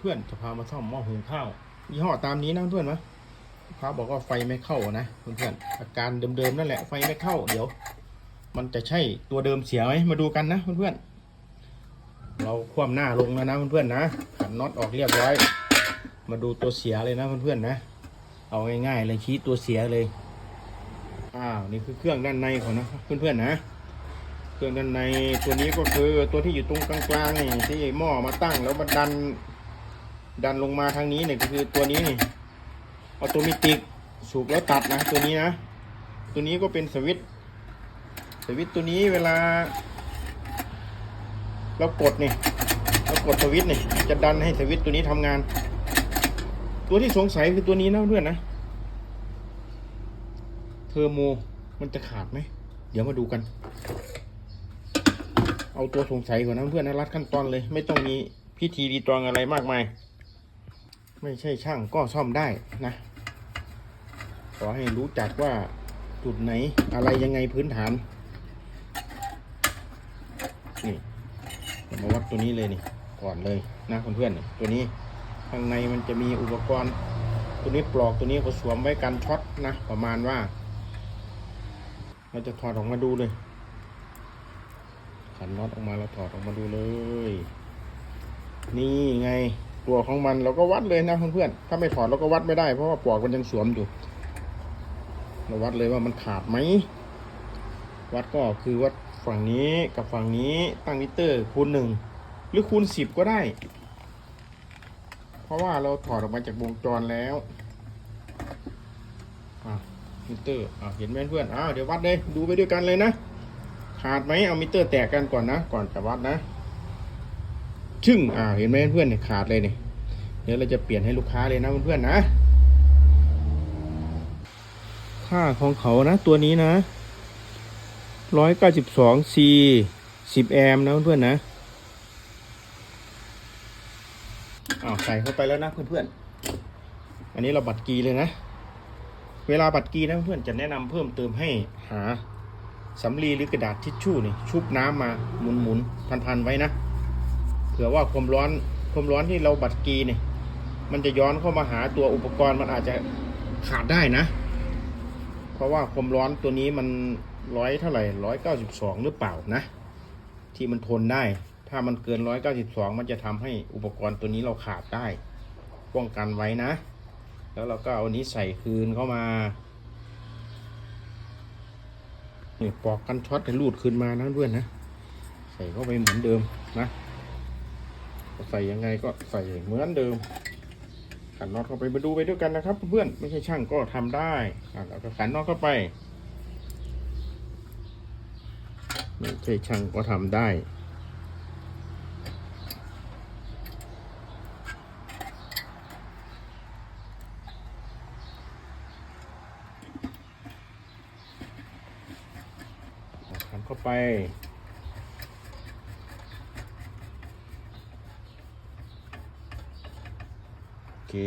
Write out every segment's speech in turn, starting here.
เพื่อนๆจะพามาซ่อมหม้อหุงข้าวยี่ห้อตามนี้นะเพื่อนๆนะลูกค้าบอกว่าไฟไม่เข้านะเพื่อนๆอาการเดิมๆนั่นแหละไฟไม่เข้าเดี๋ยว มันจะใช่ตัวเดิมเสียไหมมาดูกันนะเพื่อนๆเราคว่ำหน้าลงแล้วนะเพื่อนๆนะขันน็อตออกเรียบร้อย มาดูตัวเสียเลยนะเพื่อนๆนะ เอาง่ายๆเลยชี้ตัวเสียเลยอ้าวนี่คือเครื่องด้านในของนะเพื่อนๆนะเครื่องด้านในตัวนี้ก็คือตัวที่อยู่ตรงกลางๆนี่ที่หม้อมาตั้งแล้วมันดัน ดันลงมาทางนี้เนี่ยก็คือตัวนี้นี่ออโตเมติกสูบแล้วตัดนะตัวนี้นะ ตัวนี้ก็เป็นสวิตสวิตตัวนี้เวลา เรากดนี่เรากดสวิตนี่จะดันให้สวิตตัวนี้ทำงาน ตัวที่สงสัยคือตัวนี้นะเพื่อนนะเทอร์โมมันจะขาดไหมเดี๋ยวมาดูกัน เอาตัวสงสัยก่อนนะเพื่อนนะรัดขั้นตอนเลย ไม่ต้องมีพิธีรีตรองอะไรมากมาย ไม่ใช่ช่างก็ซ่อมได้นะขอให้รู้จักว่าจุดไหนอะไรยังไงพื้นฐาน นี่ผมมาวัดตัวนี้เลยนี่ก่อนเลยนะเพื่อนๆตัวนี้ข้างในมันจะมีอุปกรณ์ ตัวนี้ปลอกตัวนี้ก็สวมไว้กันช็อตนะประมาณว่า เราจะถอดออกมาดูเลยขันน็อตออกมาเราถอดออกมาดูเลย นี่ไง ตัวของมันเราก็วัดเลยนะเพื่อนๆถ้าไม่ถอดเราก็วัดไม่ได้เพราะว่าปลอกมันยังสวมอยู่เราวัดเลยว่ามันขาดไหมวัดก็คือวัดฝั่งนี้กับฝั่งนี้ตั้งมิเตอร์คูณหนึ่งหรือคูณสิบก็ได้ เพราะว่าเราถอดออกมาจากวงจรแล้วมิเตอร์อเห็นไหมเพื่อนอ้าวเดี๋ยววัดเลยดูไปด้วยกันเลยนะขาดไหมเอามิเตอร์แตกกันก่อนนะ ก่อนจะวัดนะ ชึ่งอ่าเห็นไหมเพื่อนเนี่ยขาดเลยเนี่ยเดี๋ยวเราจะเปลี่ยนให้ลูกค้าเลยนะเพื่อนๆนะค่าของเขานะตัวนี้นะร้อยเก้าสิบสองซีสิบแอมนะเพื่อนๆนะอ้าวใส่เข้าไปแล้วนะเพื่อนๆอันนี้เราบัตรกีเลยนะ เวลาบัตรกีนะเพื่อนๆจะแนะนำเพิ่มเติมให้หาสำลีหรือกระดาษทิชชู่นี่ชุบน้ำมาหมุนหมุนพันพันๆไว้นะ เผื่อว่าความร้อนความร้อนที่เราบัดกีเนี่ย มันจะย้อนเข้ามาหาตัวอุปกรณ์มันอาจจะขาดได้นะ เพราะว่าความร้อนตัวนี้มันร้อยเท่าไหร่ร้อยเก้าสิบสองหรือเปล่านะ ที่มันทนได้ ถ้ามันเกินร้อยเก้าสิบสองมันจะทำให้อุปกรณ์ตัวนี้เราขาดได้ป้องกันไว้นะ แล้วเราก็เอานี้ใส่คืนเข้ามานี่ปอกกันช็อตให้รูดขึ้นมานะเพื่อนนะ ใส่เข้าไปเหมือนเดิมนะ ใส่ยังไงก็ใส่เหมือนเดิม ขันน็อตเข้าไปมาดูไปด้วยกันนะครับเพื่อนไม่ใช่ช่างก็ทำได้อะเราก็ขันน็อตเข้าไปไม่ใช่ช่างก็ทำได้ขันเข้าไป โอ เค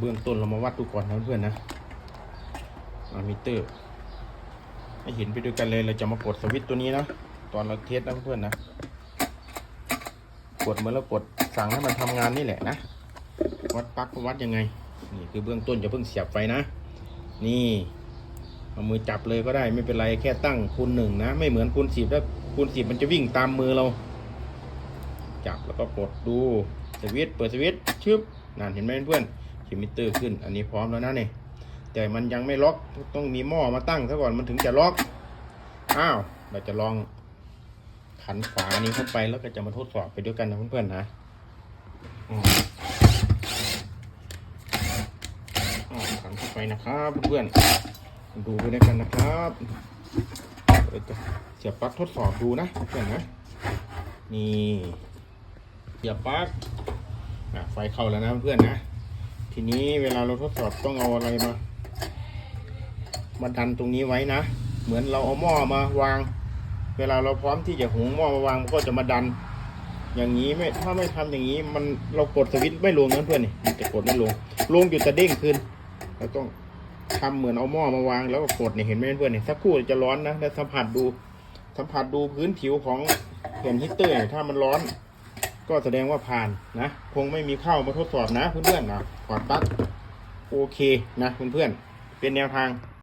เบื้องต้นเรามาวัดดูก่อนนะเพื่อนๆนะมิเตอร์ให้เห็นไปด้วยกันเลยเราจะมากดสวิตตัวนี้นะตอนเราเทสนะเพื่อนๆนะกดเหมือนเรากดสั่งให้มันทำงานนี่แหละนะวัดปลั๊กวัดยังไง นี่คือเบื้องต้นจะเพิ่งเสียบไฟนะ นี่เอามือจับเลยก็ได้ไม่เป็นไรแค่ตั้งคูณหนึ่งนะ ไม่เหมือนคูณสิบถ้าคูณสิบมันจะวิ่งตามมือเรา แล้วก็กดดูสวิตเปิดสวิตชึบนั่นเห็นไหมเพื่อนๆคิมิเตอร์ขึ้น อันนี้พร้อมแล้วนะเนี่ยแต่มันยังไม่ล็อกต้องมีหม้อมาตั้งซะก่อนมันถึงจะล็อกอ้าวเราจะลองขันฝานี้เข้าไปแล้วก็จะมาทดสอบไปด้วยกันนะเพื่อนๆนะอืมอ่าขันเข้าไปนะครับเพื่อนดูไปด้วยกันนะครับเราจะเสียบปลั๊กทดสอบดูนะเพื่อนนะนี่ เสียบปลั๊กอะไฟเข้าแล้วนะเพื่อนนะ ทีนี้เวลาเราทดสอบต้องเอาอะไรมา มาดันตรงนี้ไว้นะ เหมือนเราเอาหม้อมาวาง เวลาเราพร้อมที่จะหุงหม้อมาวางก็จะมาดัน อย่างนี้ไม่ถ้าไม่ทำอย่างนี้มันเรากดสวิตช์ไม่ลงนะเพื่อนนี่มันจะกดไม่ลง ลงอยู่แต่เด้งขึ้นเราต้องทำเหมือนเอาหม้อมาวางแล้วก็กดเนี่ยเห็นไหมเพื่อนเนี่ยสักครู่จะร้อนนะแล้วสัมผัสดู สัมผัสดูพื้นผิวของแผ่นฮีตเตอร์ถ้ามันร้อน ก็แสดงว่าผ่านนะ คงไม่มีเข้ามาทดสอบนะเพื่อนๆนะกอดปั๊กโอเคนะเพื่อนๆเป็นแนวทาง